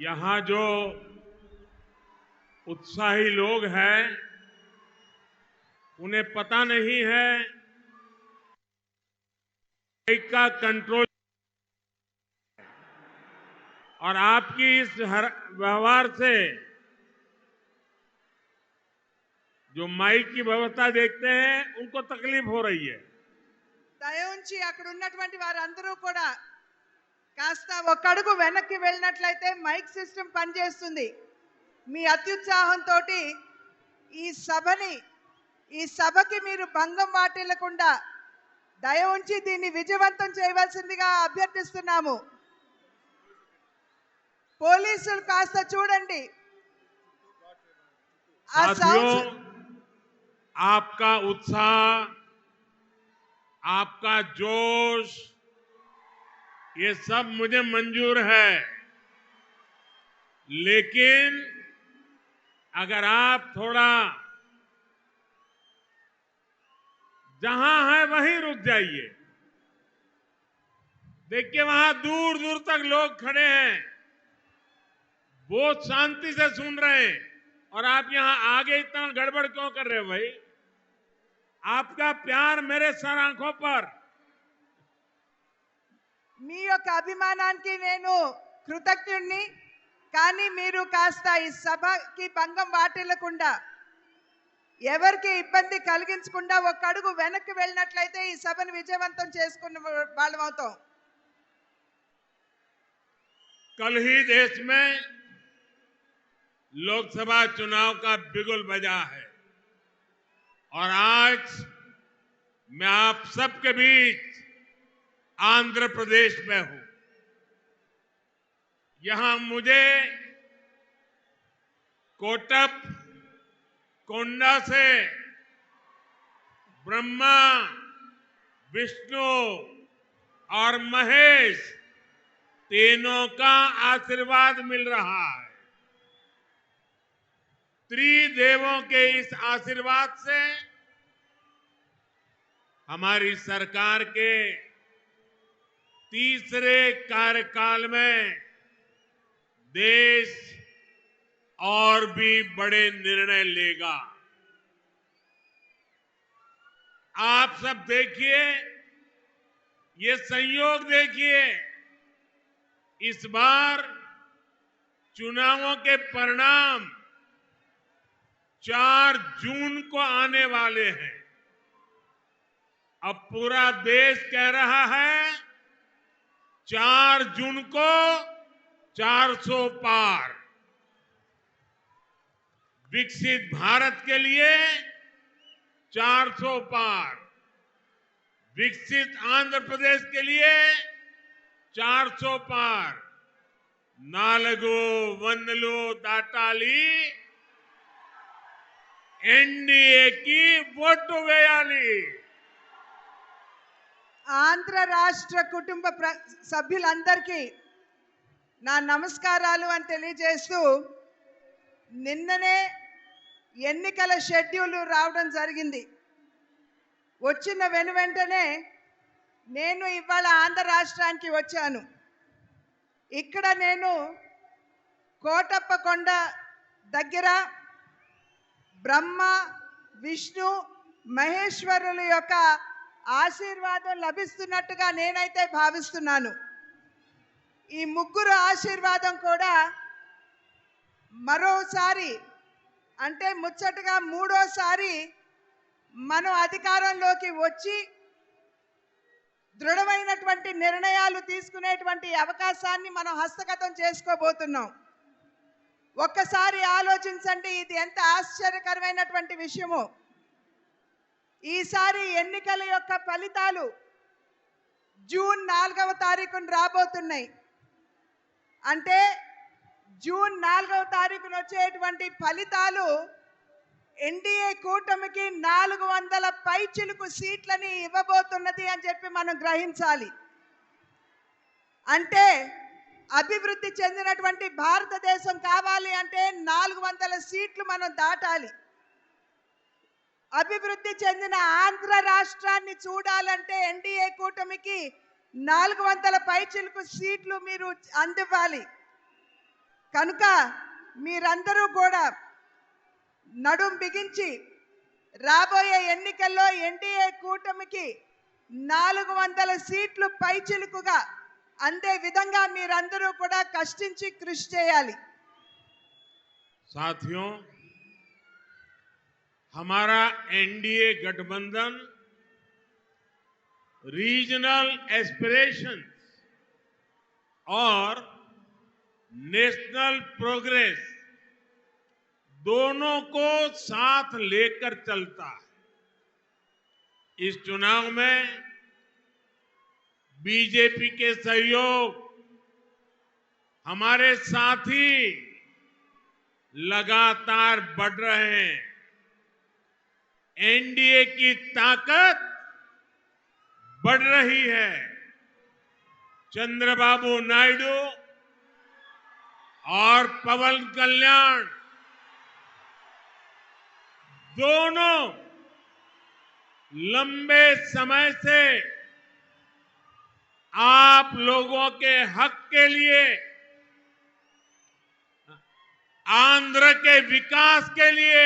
यहां जो उत्साही लोग हैं उन्हें पता नहीं है का कंट्रोल और आपकी इस व्यवहार से जो माइक की व्यवस्था देखते हैं उनको तकलीफ हो रही है దయ ఉంచి అక్కడ కాస్త ఒక్కడుగు వెనక్కి వెళ్ళినట్లయితే మైక్ సిస్టమ్ పనిచేస్తుంది మీ అత్యుత్సాహంతో ఈ సభని ఈ సభకి మీరు భంగం వాటిల్లకుండా దయ ఉంచి దీన్ని విజయవంతం చేయవలసిందిగా అభ్యర్థిస్తున్నాము పోలీసులు కాస్త చూడండి ఆప్కా ఉత్సాహ ఆప్కా జోష్ ये सब मुझे मंजूर है लेकिन अगर आप थोड़ा जहां है वहीं रुक जाइए देखिए वहां दूर दूर तक लोग खड़े हैं बहुत शांति से सुन रहे हैं और आप यहां आगे इतना गड़बड़ क्यों कर रहे हो भाई आपका प्यार मेरे सर आंखों पर మీ ఒక అభిమానానికి నేను కృతజ్ఞుడిని కానీ మీరు కాస్త ఈ సభకి భంగం వాటిల్లకుండా ఎవర్కి ఇబ్బంది కలిగించుకుండా ఒక అడుగు వెనక్కి వేల్నట్లయితే ఈ సభని విజయవంతం చేసుకున్న వాళ్ళమవుతాం కల్హి దేశమే लोकसभा चुनाव का बिगुल बजा है और आज मैं आप सबके बीच आंध्र प्रदेश में हूं यहां मुझे कोटप कोंडा से ब्रह्मा विष्णु और महेश तीनों का आशीर्वाद मिल रहा है त्रिदेवों के इस आशीर्वाद से हमारी सरकार के तीसरे कार्यकाल में देश और भी बड़े निर्णय लेगा आप सब देखिए ये संयोग देखिए इस बार चुनावों के परिणाम 4 जून को आने वाले हैं अब पूरा देश कह रहा है चार जून को 400 पार विकसित भारत के लिए 400 पार विकसित आंध्र प्रदेश के लिए 400 पार नालगो वनलो दाटाली एनडीए की वोट वेयाली ఆంధ్ర రాష్ట్ర కుటుంబ ప్ర సభ్యులందరికీ నా నమస్కారాలు అని తెలియజేస్తూ నిన్ననే ఎన్నికల షెడ్యూల్ రావడం జరిగింది వచ్చిన వెను వెంటనే నేను ఇవాళ ఆంధ్ర రాష్ట్రానికి వచ్చాను ఇక్కడ నేను కోటప్పకొండ దగ్గర బ్రహ్మ విష్ణు మహేశ్వరుల యొక్క ఆశీర్వాదం లభిస్తున్నట్టుగా నేనైతే భావిస్తున్నాను ఈ ముగ్గురు ఆశీర్వాదం కూడా మరోసారి అంటే ముచ్చటగా మూడోసారి మనం అధికారంలోకి వచ్చి దృఢమైనటువంటి నిర్ణయాలు తీసుకునేటువంటి అవకాశాన్ని మనం హస్తగతం చేసుకోబోతున్నాం ఒక్కసారి ఆలోచించండి ఇది ఎంత ఆశ్చర్యకరమైనటువంటి విషయము ఈసారి ఎన్నికల యొక్క ఫలితాలు జూన్ నాలుగవ తారీఖున రాబోతున్నాయి అంటే జూన్ నాలుగవ తారీఖున వచ్చేటువంటి ఫలితాలు ఎన్డీఏ కూటమికి నాలుగు వందల పైచిలుకు సీట్లని ఇవ్వబోతున్నది అని చెప్పి మనం గ్రహించాలి అంటే అభివృద్ధి చెందినటువంటి భారతదేశం కావాలి అంటే నాలుగు వందల సీట్లు మనం దాటాలి అభివృద్ధి చెందిన ఆంధ్ర రాష్ట్రాన్ని చూడాలంటే ఎన్డీఏ కూటమికి నాలుగు వందల పైచిలకు సీట్లు మీరు అందివ్వాలి కనుక మీరందరూ కూడా నడుం బిగించి రాబోయే ఎన్నికల్లో ఎన్డీఏ కూటమికి నాలుగు వందల సీట్లు పైచిలుకుగా అందే విధంగా మీరందరూ కూడా కష్టించి కృషి చేయాలి సాధ్యం हमारा एनडीए गठबंधन रीजनल एस्पिरेशन और नेशनल प्रोग्रेस दोनों को साथ लेकर चलता है इस चुनाव में बीजेपी के सहयोग हमारे साथी लगातार बढ़ रहे हैं एनडीए की ताकत बढ़ रही है चंद्रबाबू नायडू और पवन कल्याण दोनों लंबे समय से आप लोगों के हक के लिए आंध्र के विकास के लिए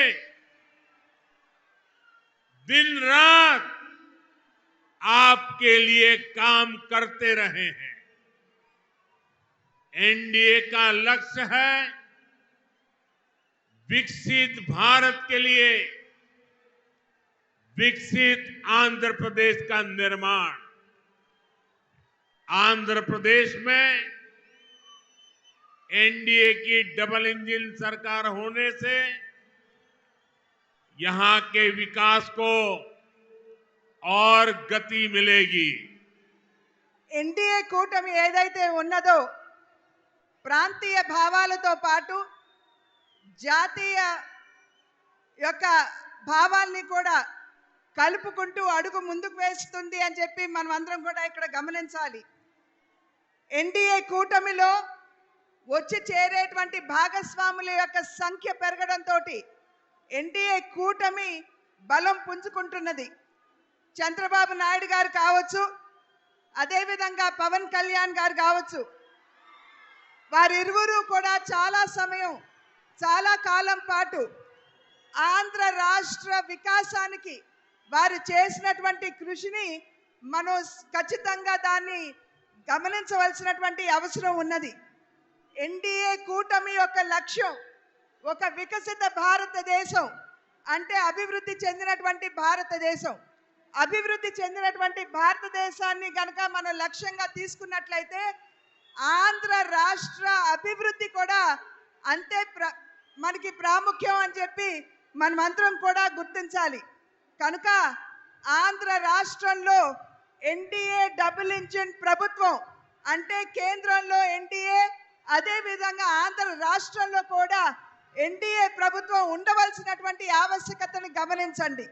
दिन रात आपके लिए काम करते रहे हैं एनडीए का लक्ष्य है विकसित भारत के लिए विकसित आंध्र प्रदेश का निर्माण आंध्र प्रदेश में एनडीए की डबल इंजन सरकार होने से यहां के विकास को और गति मिलेगी ఎన్డీఏ కూటమి ఏదైతే ఉన్నదో ప్రాంతీయ భావాలతో పాటు జాతీయ యొక్క భావాల్ని కూడా కలుపుకుంటూ అడుగు ముందుకు వేస్తుంది అని చెప్పి మనం అందరం కూడా ఇక్కడ గమనించాలి ఎన్డీఏ కూటమిలో వచ్చి చేరేటువంటి భాగస్వాముల యొక్క సంఖ్య పెరగడంతో ఎన్డీఏ కూటమి బలం పుంజుకుంటున్నది చంద్రబాబు నాయుడు గారు కావచ్చు అదేవిధంగా పవన్ కళ్యాణ్ గారు కావచ్చు వారిరువురు కూడా చాలా సమయం చాలా కాలం పాటు ఆంధ్ర రాష్ట్ర వికాసానికి వారు చేసినటువంటి కృషిని మనం ఖచ్చితంగా దాన్ని గమనించవలసినటువంటి అవసరం ఉన్నది ఎన్డీఏ కూటమి యొక్క లక్ష్యం ఒక వికసిత భారతదేశం అంటే అభివృద్ధి చెందినటువంటి భారతదేశం అభివృద్ధి చెందినటువంటి భారతదేశాన్ని కనుక మనం లక్ష్యంగా తీసుకున్నట్లయితే ఆంధ్ర రాష్ట్ర అభివృద్ధి కూడా అంతే ప్ర మనకి ప్రాముఖ్యం అని చెప్పి మన మంత్రం కూడా గుర్తించాలి కనుక ఆంధ్ర రాష్ట్రంలో ఎన్డీఏ డబుల్ ఇంజిన్ ప్రభుత్వం అంటే కేంద్రంలో ఎన్డీఏ అదేవిధంగా ఆంధ్ర రాష్ట్రంలో కూడా ఎన్డీఏ ప్రభుత్వం ఉండవలసినటువంటి ఆవశ్యకతను గమనించండి